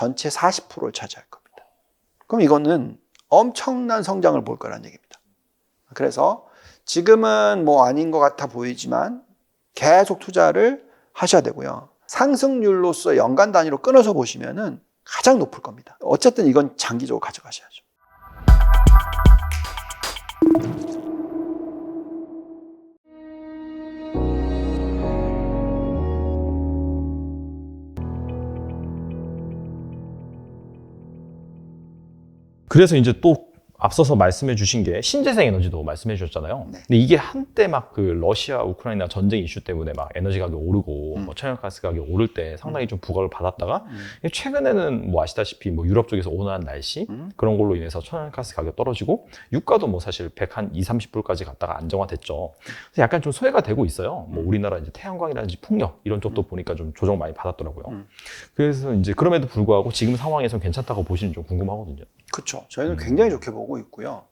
전체 40%를 차지할 겁니다. 그럼 이거는 엄청난 성장을 볼 거라는 얘기입니다. 그래서 지금은 뭐 아닌 것 같아 보이지만 계속 투자를 하셔야 되고요. 상승률로서 연간 단위로 끊어서 보시면은 가장 높을 겁니다. 어쨌든 이건 장기적으로 가져가셔야죠. 그래서 이제 또 앞서서 말씀해 주신 게 신재생 에너지도 말씀해 주셨잖아요. 네. 근데 이게 한때 막 그 러시아 우크라이나 전쟁 이슈 때문에 막 에너지 가격 오르고 음. 뭐 천연가스 가격 오를 때 상당히 좀 부각을 받았다가 음. 최근에는 뭐 아시다시피 뭐 유럽 쪽에서 온화한 날씨 음. 그런 걸로 인해서 천연가스 가격 떨어지고 유가도 뭐 사실 100한 2, 30불까지 갔다가 안정화됐죠. 그래서 약간 좀 소외가 되고 있어요. 뭐 음. 우리나라 이제 태양광이라든지 풍력 이런 쪽도 보니까 좀 조정 많이 받았더라고요. 음. 그래서 이제 그럼에도 불구하고 지금 상황에서 괜찮다고 보시는 좀 궁금하거든요. 그렇죠. 저희는 음. 굉장히 좋게 보고 있고요.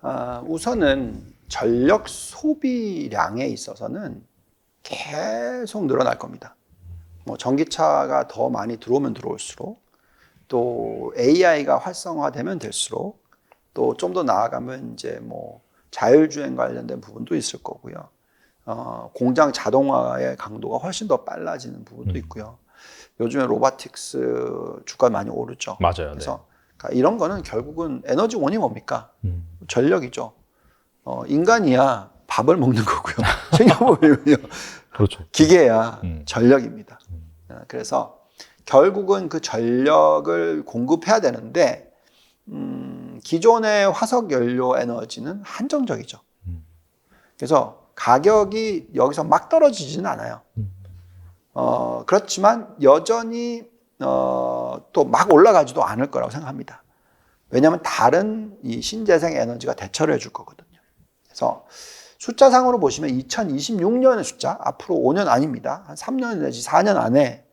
아, 우선은 전력 소비량에 있어서는 계속 늘어날 겁니다. 뭐 전기차가 더 많이 들어오면 들어올수록 또 AI가 활성화되면 될수록 또 좀 더 나아가면 이제 뭐 자율주행 관련된 부분도 있을 거고요. 어, 공장 자동화의 강도가 훨씬 더 빨라지는 부분도 음. 있고요. 요즘에 로보틱스 주가 많이 오르죠. 맞아요. 네. 그래서 그러니까 이런 거는 결국은 에너지 원이 뭡니까? 음. 전력이죠. 어, 인간이야 밥을 먹는 거고요. 생각해보면요. 그렇죠. 기계야 음. 전력입니다. 어, 그래서 결국은 그 전력을 공급해야 되는데 음, 기존의 화석 연료 에너지는 한정적이죠. 음. 그래서 가격이 여기서 막 떨어지지는 않아요. 음. 어, 그렇지만 여전히 어, 또 막 올라가지도 않을 거라고 생각합니다. 왜냐하면 다른 이 신재생 에너지가 대처를 해줄 거거든요. 그래서 숫자상으로 보시면 2026년의 숫자, 앞으로 5년 아닙니다. 한 3년 내지 4년 안에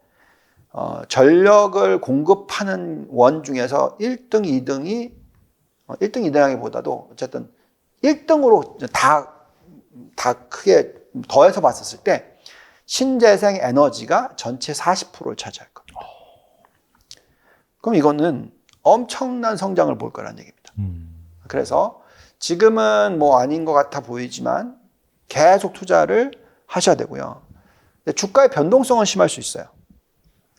어, 전력을 공급하는 원 중에서 1등, 2등이 어, 1등, 2등하기보다도 어쨌든 1등으로 다, 다 크게 더해서 봤었을 때 신재생 에너지가 전체 40%를 차지할 겁니다. 그럼 이거는 엄청난 성장을 볼 거라는 얘기입니다. 음. 그래서 지금은 뭐 아닌 것 같아 보이지만 계속 투자를 하셔야 되고요. 주가의 변동성은 심할 수 있어요.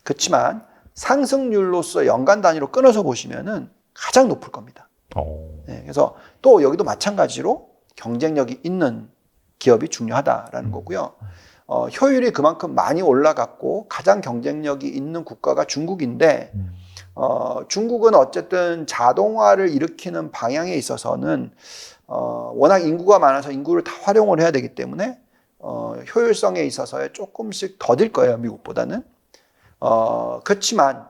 그렇지만 상승률로서 연간 단위로 끊어서 보시면은 가장 높을 겁니다. 어. 네, 그래서 또 여기도 마찬가지로 경쟁력이 있는 기업이 중요하다라는 음. 거고요. 어, 효율이 그만큼 많이 올라갔고 가장 경쟁력이 있는 국가가 중국인데 음. 어, 중국은 어쨌든 자동화를 일으키는 방향에 있어서는 어, 워낙 인구가 많아서 인구를 다 활용을 해야 되기 때문에 어, 효율성에 있어서 조금씩 더딜 거예요 미국보다는. 어, 그렇지만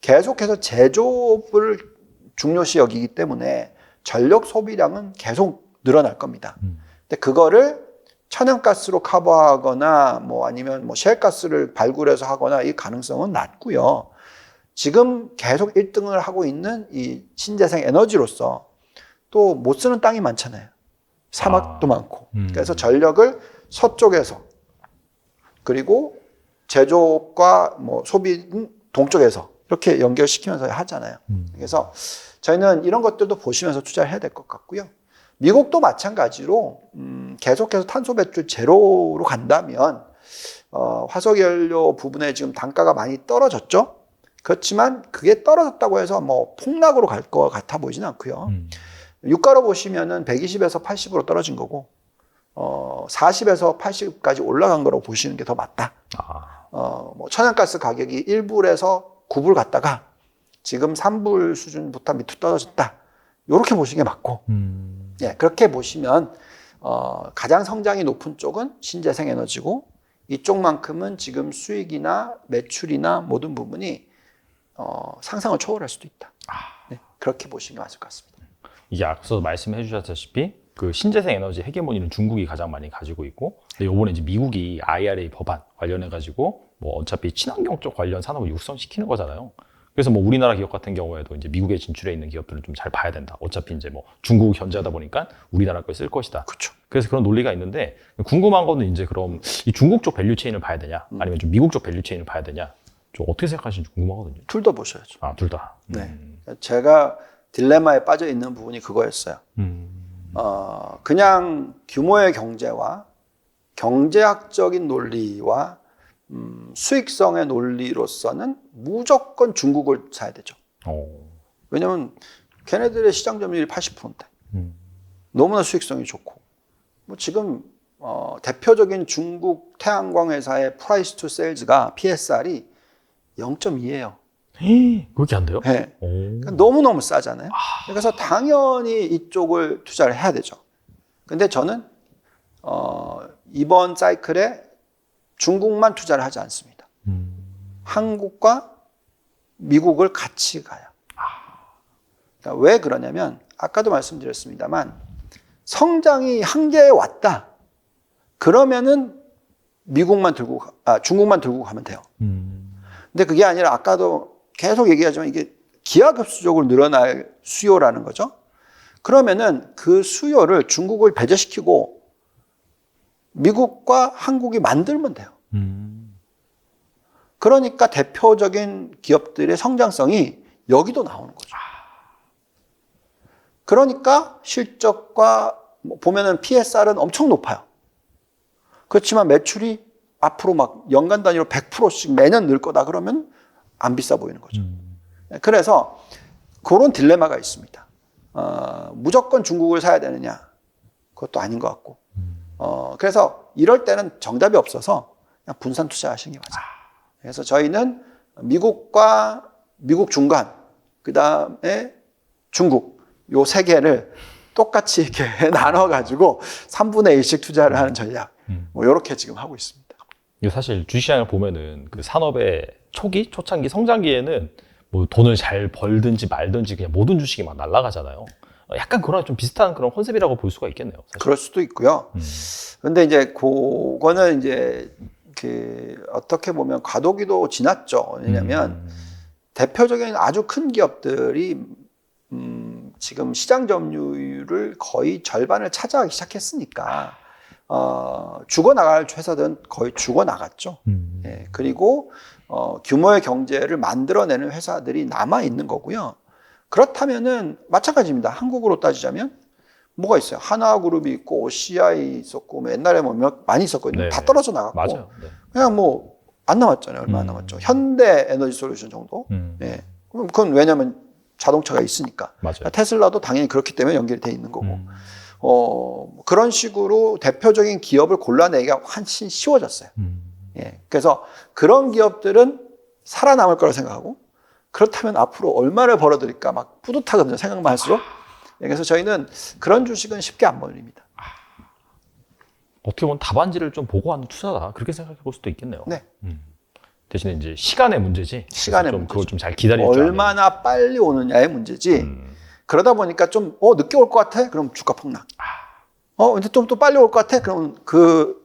계속해서 제조업을 중요시 여기기 때문에 전력 소비량은 계속 늘어날 겁니다. 음. 근데 그거를 천연가스로 커버하거나 뭐 아니면 뭐 셰일가스를 발굴해서 하거나 이 가능성은 낮고요. 지금 계속 1등을 하고 있는 이 신재생 에너지로서 또 못 쓰는 땅이 많잖아요. 사막도 아. 많고. 음. 그래서 전력을 서쪽에서 그리고 제조업과 뭐 소비는 동쪽에서 이렇게 연결시키면서 하잖아요. 음. 그래서 저희는 이런 것들도 보시면서 투자를 해야 될 것 같고요. 미국도 마찬가지로 음, 계속해서 탄소 배출 제로로 간다면 어, 화석 연료 부분에 지금 단가가 많이 떨어졌죠. 그렇지만 그게 떨어졌다고 해서 뭐 폭락으로 갈 것 같아 보이지는 않고요. 음. 유가로 보시면은 120에서 80으로 떨어진 거고 어, 40에서 80까지 올라간 거라고 보시는 게 더 맞다. 아. 어, 뭐 천연가스 가격이 1불에서 9불 갔다가 지금 3불 수준부터 밑으로 떨어졌다. 이렇게 보시는 게 맞고, 음. 예, 그렇게 보시면 어, 가장 성장이 높은 쪽은 신재생 에너지고 이쪽만큼은 지금 수익이나 매출이나 모든 부분이 어, 상상을 초월할 수도 있다. 아. 네, 그렇게 보시는 게 맞을 것 같습니다. 이게 앞서 말씀해 주셨다시피 그 신재생 에너지 헤게모니는 중국이 가장 많이 가지고 있고 근데 요번에 이제 미국이 IRA 법안 관련해 가지고 뭐 어차피 친환경 쪽 관련 산업을 육성시키는 거잖아요. 그래서 뭐 우리나라 기업 같은 경우에도 이제 미국에 진출해 있는 기업들은 좀 잘 봐야 된다. 어차피 이제 뭐 중국 견제하다 보니까 우리나라 걸 쓸 것이다. 그렇죠. 그래서 그런 논리가 있는데 궁금한 거는 이제 그럼 이 중국 쪽 밸류 체인을 봐야 되냐, 아니면 좀 미국 쪽 밸류 체인을 봐야 되냐. 저 어떻게 생각하시는지 궁금하거든요. 둘 다 보셔야죠. 아, 둘 다. 네. 음. 제가 딜레마에 빠져 있는 부분이 그거였어요. 음. 어, 그냥 규모의 경제와 경제학적인 논리와 음, 수익성의 논리로서는 무조건 중국을 사야 되죠. 어. 왜냐면 걔네들의 시장 점유율이 80%인데 음. 너무나 수익성이 좋고 뭐 지금 어, 대표적인 중국 태양광 회사의 프라이스 투 세일즈가 PSR이 0.2예요. 헤이, 그렇게 안 돼요? 네. 오. 그러니까 너무너무 싸잖아요. 그래서 당연히 이쪽을 투자를 해야 되죠. 근데 저는 어, 이번 사이클에 중국만 투자를 하지 않습니다. 음. 한국과 미국을 같이 가요. 그러니까 왜 그러냐면 아까도 말씀드렸습니다만 성장이 한계에 왔다. 그러면은 미국만 들고 가- 아, 중국만 들고 가면 돼요. 음. 근데 그게 아니라 아까도 계속 얘기하지만 이게 기하급수적으로 늘어날 수요라는 거죠. 그러면은 그 수요를 중국을 배제시키고 미국과 한국이 만들면 돼요. 음. 그러니까 대표적인 기업들의 성장성이 여기도 나오는 거죠. 그러니까 실적과 뭐 보면은 PSR은 엄청 높아요. 그렇지만 매출이 앞으로 막 연간 단위로 100%씩 매년 늘 거다 그러면 안 비싸 보이는 거죠. 음. 그래서 그런 딜레마가 있습니다. 어, 무조건 중국을 사야 되느냐? 그것도 아닌 것 같고. 어, 그래서 이럴 때는 정답이 없어서 그냥 분산 투자하시는 게 맞아요. 그래서 저희는 미국과 미국 중간, 그 다음에 중국, 요 세 개를 똑같이 이렇게 나눠가지고 3분의 1씩 투자를 하는 전략. 음. 뭐, 요렇게 지금 하고 있습니다. 이거 사실 주식시장을 보면은 그 산업의 초기, 초창기, 성장기에는 뭐 돈을 잘 벌든지 말든지 그냥 모든 주식이 막 날아가잖아요. 어, 약간 그런 좀 비슷한 그런 컨셉이라고 볼 수가 있겠네요. 사실. 그럴 수도 있고요. 음. 근데 이제 그거는 이제 그 어떻게 보면 과도기도 지났죠. 왜냐면 음. 대표적인 아주 큰 기업들이 음, 지금 시장 점유율을 거의 절반을 차지하기 시작했으니까 어, 죽어 나갈 회사들은 거의 죽어 나갔죠. 음. 예, 그리고 어, 규모의 경제를 만들어내는 회사들이 남아 있는 거고요. 그렇다면은 마찬가지입니다. 한국으로 따지자면 뭐가 있어요? 하나그룹이 있고 OCI 있었고 뭐 옛날에 뭐 몇- 많이 있었거든요. 네. 다 떨어져 나갔고. 네. 그냥 뭐 안 남았잖아요. 얼마 안 음. 남았죠. 현대 에너지 솔루션 정도. 음. 예. 그럼 그건 왜냐면 자동차가 있으니까. 맞아요. 테슬라도 당연히 그렇기 때문에 연결이 돼 있는 거고. 음. 어, 그런 식으로 대표적인 기업을 골라내기가 훨씬 쉬워졌어요. 음. 예. 그래서 그런 기업들은 살아남을 거라 생각하고 그렇다면 앞으로 얼마를 벌어들일까 막 뿌듯하거든요. 생각만 할수록. 예, 그래서 저희는 그런 주식은 쉽게 안 벌립니다. 어떻게 보면 답안지를 좀 보고 하는 투자다 그렇게 생각해 볼 수도 있겠네요. 네. 음. 대신에 이제 시간의 문제지. 시간의 좀 문제죠. 그걸 좀 잘 기다릴 줄 얼마나 빨리 오느냐의 문제지. 음. 그러다 보니까 좀, 어, 늦게 올 것 같아? 그럼 주가 폭락. 어, 근데 좀또 빨리 올 것 같아? 그러면 그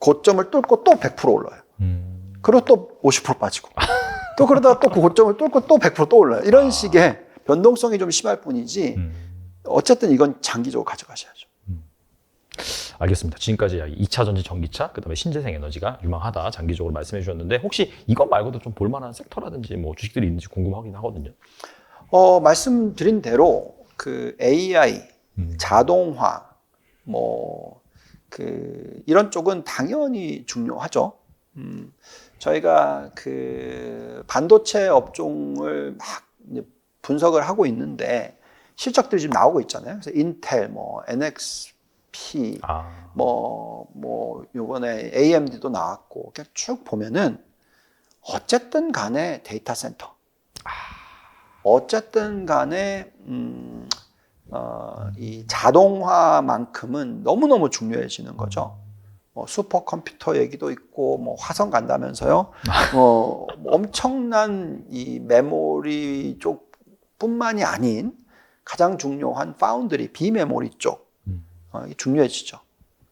고점을 뚫고 또 100% 올라요. 음. 그리고 또 50% 빠지고. 또 그러다가 또 그 고점을 뚫고 또 100%또 올라요. 이런 식의 변동성이 좀 심할 뿐이지, 음. 어쨌든 이건 장기적으로 가져가셔야죠. 알겠습니다. 지금까지 2차 전지 전기차, 그 다음에 신재생 에너지가 유망하다 장기적으로 말씀해 주셨는데 혹시 이것 말고도 좀 볼만한 섹터라든지 뭐 주식들이 있는지 궁금하긴 하거든요. 어, 말씀드린 대로 그 AI, 음. 자동화, 뭐, 그, 이런 쪽은 당연히 중요하죠. 음, 저희가 그 반도체 업종을 막 분석을 하고 있는데 실적들이 지금 나오고 있잖아요. 그래서 인텔, 뭐, NXP, 아, 뭐, 뭐, 요번에 AMD도 나왔고, 이렇게 쭉 보면은, 어쨌든 간에 데이터 센터. 어쨌든 간에, 음, 어, 이 자동화만큼은 너무너무 중요해지는 거죠. 뭐 슈퍼컴퓨터 얘기도 있고, 뭐 화성 간다면서요. 뭐 엄청난 이 메모리 쪽 뿐만이 아닌 가장 중요한 파운드리, 비메모리 쪽. 음. 어, 중요해지죠.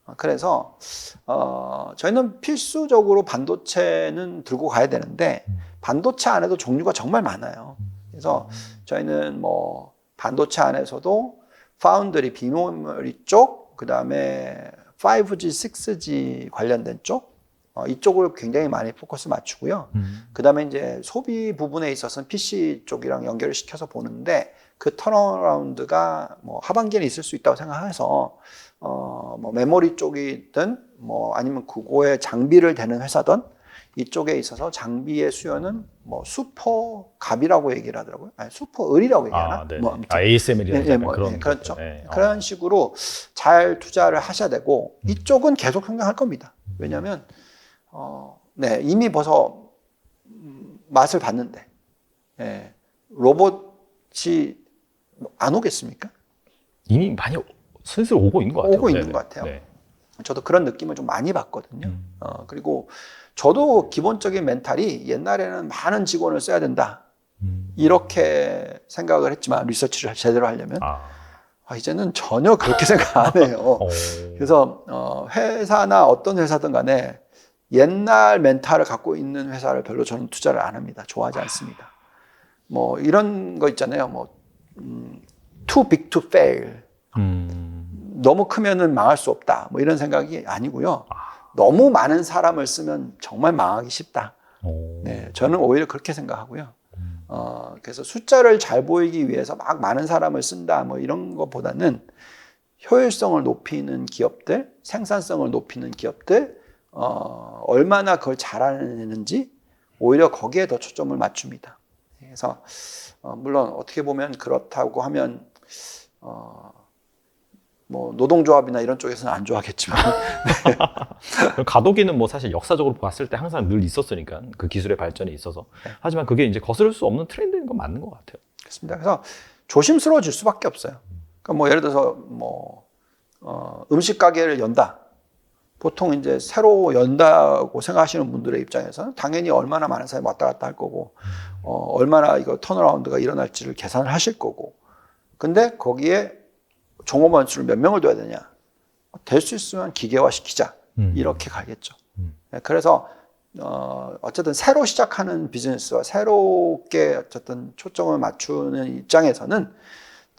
어, 그래서 어, 저희는 필수적으로 반도체는 들고 가야 되는데 음. 반도체 안에도 종류가 정말 많아요. 그래서 저희는 뭐 반도체 안에서도 파운드리, 비메모리 쪽, 그 다음에 5G, 6G 관련된 쪽, 어, 이쪽을 굉장히 많이 포커스 맞추고요. 음. 그 다음에 이제 소비 부분에 있어서는 PC 쪽이랑 연결을 시켜서 보는데 그 턴어라운드가 뭐 하반기에는 있을 수 있다고 생각해서 어, 뭐 메모리 쪽이든 뭐 아니면 그거에 장비를 대는 회사든 이쪽에 있어서 장비의 수요는 뭐 슈퍼 갑이라고 얘기를 하더라고요. 아니 슈퍼 을이라고 얘기하나? 아, 네. 뭐 아무튼 아, ASMR이라는 예, 예, 뭐, 그런 예, 그렇죠. 예. 어. 그런 식으로 잘 투자를 하셔야 되고 음. 이쪽은 계속 성장할 겁니다. 왜냐하면 어, 네 이미 벌써 음, 맛을 봤는데 예, 로봇이 안 오겠습니까? 이미 많이 슬슬 오고 있는 것 같아요. 오고 있는. 것 같아요. 네. 저도 그런 느낌을 좀 많이 받거든요. 음. 어, 그리고 저도 기본적인 멘탈이 옛날에는 많은 직원을 써야 된다 음. 이렇게 생각을 했지만 리서치를 제대로 하려면 아. 아, 이제는 전혀 그렇게 생각 안 해요. 어. 그래서 어, 회사나 어떤 회사든 간에 옛날 멘탈을 갖고 있는 회사를 별로 저는 투자를 안 합니다. 좋아하지 않습니다. 뭐 이런 거 있잖아요. 뭐 음, too big to fail. 음. 너무 크면은 망할 수 없다. 뭐 이런 생각이 아니고요. 너무 많은 사람을 쓰면 정말 망하기 쉽다. 어. 네, 저는 오히려 그렇게 생각하고요. 음. 어, 그래서 숫자를 잘 보이기 위해서 막 많은 사람을 쓴다, 뭐 이런 것보다는 효율성을 높이는 기업들, 생산성을 높이는 기업들, 어, 얼마나 그걸 잘하는지 오히려 거기에 더 초점을 맞춥니다. 그래서 어, 물론 어떻게 보면 그렇다고 하면 어, 뭐 노동조합이나 이런 쪽에서는 안 좋아하겠지만 가도기는 뭐 사실 역사적으로 봤을 때 항상 늘 있었으니까 그 기술의 발전에 있어서 하지만 그게 이제 거스를 수 없는 트렌드인 건 맞는 것 같아요. 그렇습니다. 그래서 조심스러워질 수밖에 없어요. 그러니까 뭐 예를 들어서 뭐 어, 음식 가게를 연다. 보통 이제 새로 연다고 생각하시는 분들의 입장에서는 당연히 얼마나 많은 사람이 왔다 갔다 할 거고 어, 얼마나 이거 턴어라운드가 일어날지를 계산을 하실 거고 근데 거기에 종업원 수를 몇 명을 둬야 되냐 될 수 있으면 기계화 시키자 음. 이렇게 가겠죠. 음. 네, 그래서 어, 어쨌든 새로 시작하는 비즈니스와 새롭게 어쨌든 초점을 맞추는 입장에서는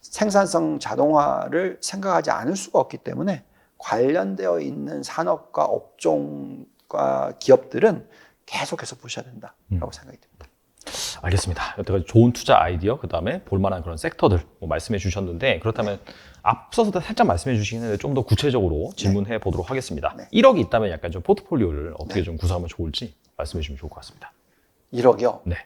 생산성 자동화를 생각하지 않을 수가 없기 때문에 관련되어 있는 산업과 업종과 기업들은 계속해서 보셔야 된다라고 음. 생각이 듭니다. 알겠습니다. 여태까지 좋은 투자 아이디어, 그 다음에 볼만한 그런 섹터들 뭐 말씀해 주셨는데 그렇다면 앞서서 살짝 말씀해 주시긴 했는데 좀 더 구체적으로 질문해 보도록 하겠습니다. 네. 1억이 있다면 약간 좀 포트폴리오를 어떻게 네. 좀 구성하면 좋을지 말씀해 주시면 좋을 것 같습니다. 1억이요. 네.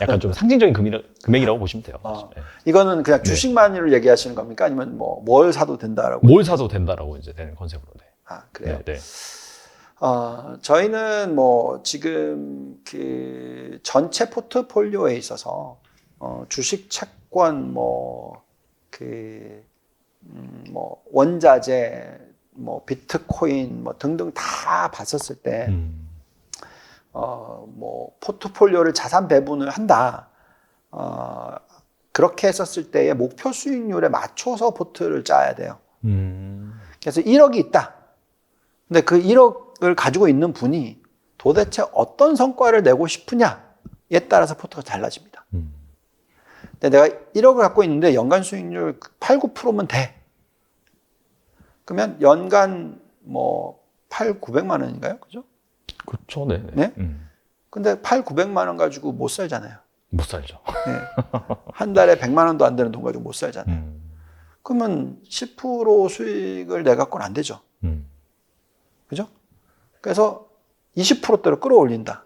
약간 좀 상징적인 금액이라, 금액이라고 보시면 돼요. 아. 네. 이거는 그냥 네. 주식만을 얘기하시는 겁니까? 아니면 뭐 뭘 사도 된다라고? 뭘 사도 된다라고 이제 되는 컨셉으로. 네. 아 그래요. 네, 네. 어, 저희는 뭐 지금 그 전체 포트폴리오에 있어서 어, 주식 채권 뭐그 음, 뭐 원자재 뭐 비트코인 뭐 등등 다 봤었을 때 음. 어, 뭐 포트폴리오를 자산 배분을 한다. 어, 그렇게 했었을 때의 목표 수익률에 맞춰서 포트를 짜야 돼요. 음. 그래서 1억이 있다. 근데 그 1억 을 가지고 있는 분이 도대체 어떤 성과를 내고 싶으냐에 따라서 포트가 달라집니다. 음. 근데 내가 1억을 갖고 있는데 연간 수익률 8, 9%면 돼. 그러면 연간 뭐 8, 900만 원인가요? 그죠? 그렇죠. 네. 네. 네? 음. 근데 8, 900만 원 가지고 못 살잖아요. 못 살죠. 네. 한 달에 100만 원도 안 되는 돈 가지고 못 살잖아요. 음. 그러면 10% 수익을 내 갖고는 안 되죠. 음. 그죠? 그래서 20%대로 끌어올린다.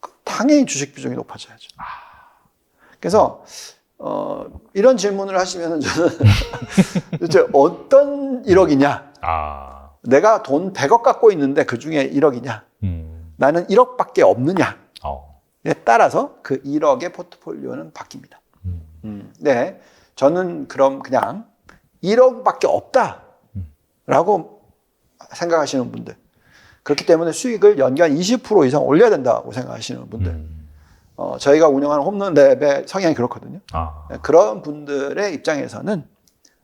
그 당연히 주식 비중이 높아져야죠. 그래서 어, 이런 질문을 하시면 저는 도대체 어떤 1억이냐? 아. 내가 돈 100억 갖고 있는데 그 중에 1억이냐? 음. 나는 1억밖에 없느냐에 어. 따라서 그 1억의 포트폴리오는 바뀝니다. 음. 음, 네. 저는 그럼 그냥 1억밖에 없다라고 생각하시는 분들. 그렇기 때문에 수익을 연간 20% 이상 올려야 된다고 생각하시는 분들. 음. 어, 저희가 운영하는 홈런 랩의 성향이 그렇거든요. 아. 네, 그런 분들의 입장에서는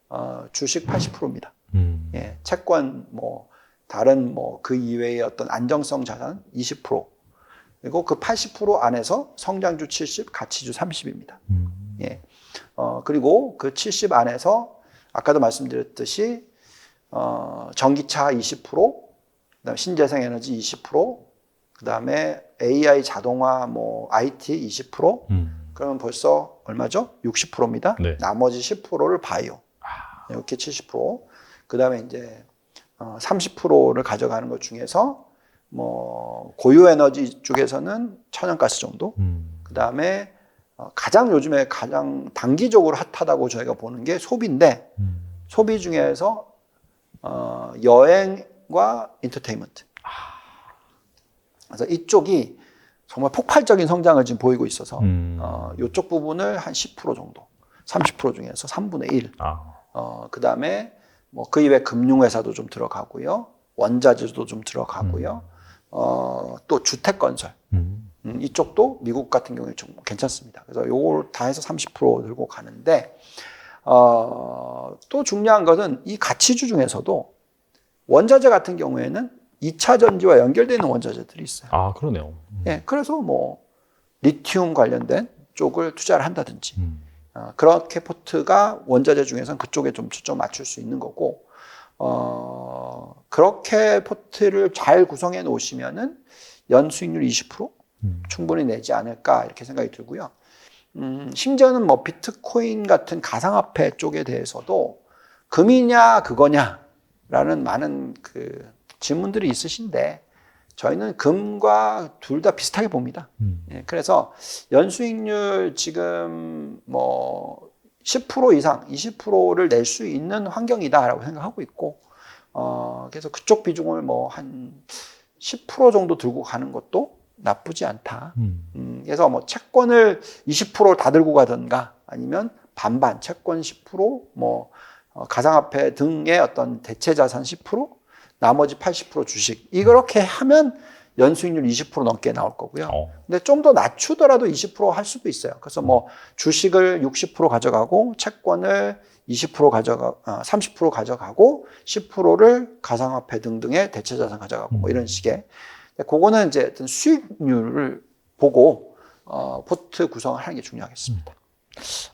어, 주식 80%입니다. 음. 예, 채권 뭐 다른 뭐 그 이외의 어떤 안정성 자산 20% 그리고 그 80% 안에서 성장주 70, 가치주 30입니다. 음. 예. 어, 그리고 그 70 안에서 아까도 말씀드렸듯이 어, 전기차 20%, 그다음 신재생 에너지 20%, 그다음에 AI 자동화 뭐 IT 20%, 음. 그러면 벌써 얼마죠? 60%입니다. 네. 나머지 10%를 바이오. 이렇게 70%. 그다음에 이제 어, 30%를 가져가는 것 중에서 뭐 고유 에너지 쪽에서는 천연가스 정도. 음. 그다음에 어, 가장 요즘에 가장 단기적으로 핫하다고 저희가 보는 게 소비인데 음. 소비 중에서 어, 여행 과 인터테인먼트. 그래서 이쪽이 정말 폭발적인 성장을 지금 보이고 있어서 음. 어, 이쪽 부분을 한 10% 정도, 30% 중에서 3분의 1. 아. 어, 그 다음에 뭐 그 이외 금융회사도 좀 들어가고요. 원자재도 좀 들어가고요. 어, 또 주택 건설. 음. 음, 이쪽도 미국 같은 경우에 좀 괜찮습니다. 그래서 요걸 다 해서 30% 들고 가는데, 어, 또 중요한 것은 이 가치주 중에서도 원자재 같은 경우에는 2차 전지와 연결되어 있는 원자재들이 있어요. 아, 그러네요. 예, 그래서 뭐 리튬 관련된 쪽을 투자를 한다든지 음. 어, 그렇게 포트가 원자재 중에서는 그쪽에 좀 초점 맞출 수 있는 거고 어, 그렇게 포트를 잘 구성해 놓으시면은 연 수익률 20% 음. 충분히 내지 않을까 이렇게 생각이 들고요. 음, 심지어는 뭐 비트코인 같은 가상화폐 쪽에 대해서도 금이냐 그거냐 라는 많은 그 질문들이 있으신데 저희는 금과 둘 다 비슷하게 봅니다. 음. 예, 그래서 연수익률 지금 뭐 10% 이상, 20%를 낼 수 있는 환경이다라고 생각하고 있고, 어, 그래서 그쪽 비중을 뭐 한 10% 정도 들고 가는 것도 나쁘지 않다. 음. 음, 그래서 뭐 채권을 20%다 들고 가든가 아니면 반반 채권 10%뭐 어, 가상화폐 등의 어떤 대체 자산 10% 나머지 80% 주식 이렇게 하면 연수익률 20% 넘게 나올 거고요. 어. 근데 좀 더 낮추더라도 20%할 수도 있어요. 그래서 뭐 주식을 60% 가져가고 채권을 20% 가져가 아, 30% 가져가고 10%를 가상화폐 등등의 대체 자산 가져가고 뭐 이런 식의 근데 그거는 이제 어떤 수익률을 보고 어, 포트 구성을 하는 게 중요하겠습니다.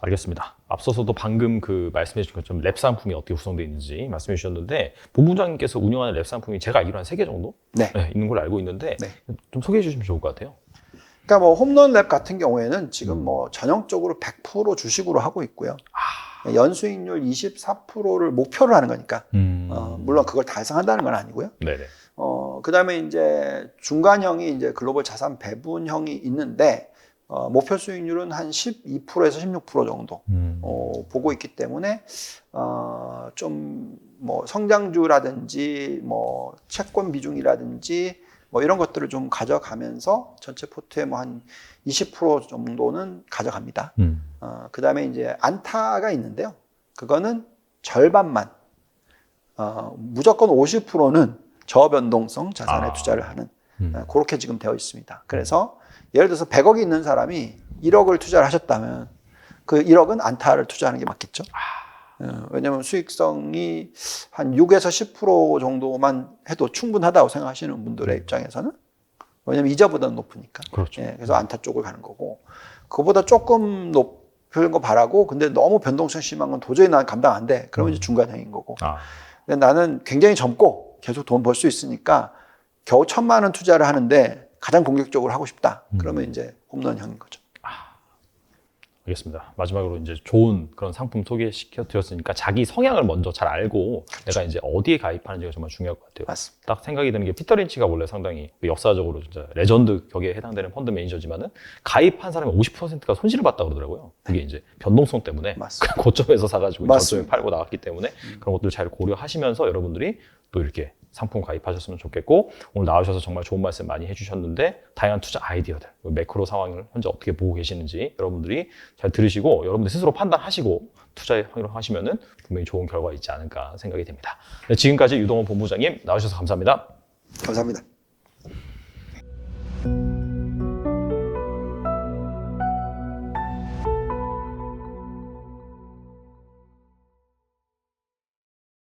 알겠습니다. 앞서서도 방금 그 말씀해 주신 것처럼 랩 상품이 어떻게 구성되어 있는지 말씀해 주셨는데 본부장님께서 운영하는 랩 상품이 제가 알기로 한 세 개 정도 네. 네, 있는 걸로 알고 있는데 네. 좀 소개해 주시면 좋을 것 같아요. 그러니까 뭐 홈런 랩 같은 경우에는 지금 뭐 전형적으로 100% 주식으로 하고 있고요. 연수익률 24%를 목표로 하는 거니까 음. 어, 물론 그걸 달성한다는 건 아니고요. 네네. 어, 그 다음에 이제 중간형이 이제 글로벌 자산 배분형이 있는데, 어, 목표 수익률은 한 12%에서 16% 정도, 음. 어, 보고 있기 때문에, 어, 좀, 뭐, 성장주라든지, 뭐, 채권 비중이라든지, 뭐, 이런 것들을 좀 가져가면서 전체 포트에 뭐한 20% 정도는 가져갑니다. 음. 어, 그 다음에 이제 안타가 있는데요. 그거는 절반만, 어, 무조건 50%는 저변동성 자산에 아. 투자를 하는, 음. 어, 그렇게 지금 되어 있습니다. 그래서 예를 들어서 100억이 있는 사람이 1억을 투자를 하셨다면 그 1억은 안타를 투자하는 게 맞겠죠. 어, 왜냐하면 수익성이 한 6에서 10% 정도만 해도 충분하다고 생각하시는 분들의 입장에서는 왜냐하면 이자보다는 높으니까. 그렇죠. 예, 그래서 안타 쪽을 가는 거고 그보다 조금 높은 거 바라고 근데 너무 변동성 심한 건 도저히 난 감당 안 돼. 그러면 이제 중간형인 거고. 아. 근데 나는 굉장히 젊고 계속 돈 벌 수 있으니까 겨우 천만 원 투자를 하는데 가장 공격적으로 하고 싶다. 그러면 이제 홈런형인 거죠. 알겠습니다. 마지막으로 이제 좋은 그런 상품 소개시켜 드렸으니까 자기 성향을 먼저 잘 알고 내가 이제 어디에 가입하는지가 정말 중요할 것 같아요. 맞습니다. 딱 생각이 드는 게 피터 린치가 원래 상당히 그 역사적으로 진짜 레전드 격에 해당되는 펀드 매니저지만은 가입한 사람의 50%가 손실을 봤다고 그러더라고요. 그게 이제 변동성 때문에 네. 맞습니다. 고점에서 사가지고 맞습니다. 음. 저점에 팔고 나갔기 때문에 그런 것들을 잘 고려하시면서 여러분들이 또 이렇게 상품 가입하셨으면 좋겠고 오늘 나오셔서 정말 좋은 말씀 많이 해주셨는데 다양한 투자 아이디어들 매크로 상황을 현재 어떻게 보고 계시는지 여러분들이 잘 들으시고 여러분들 스스로 판단하시고 투자에 활용하시면은 분명히 좋은 결과 있지 않을까 생각이 됩니다. 네, 지금까지 유동원 본부장님 나오셔서 감사합니다. 감사합니다.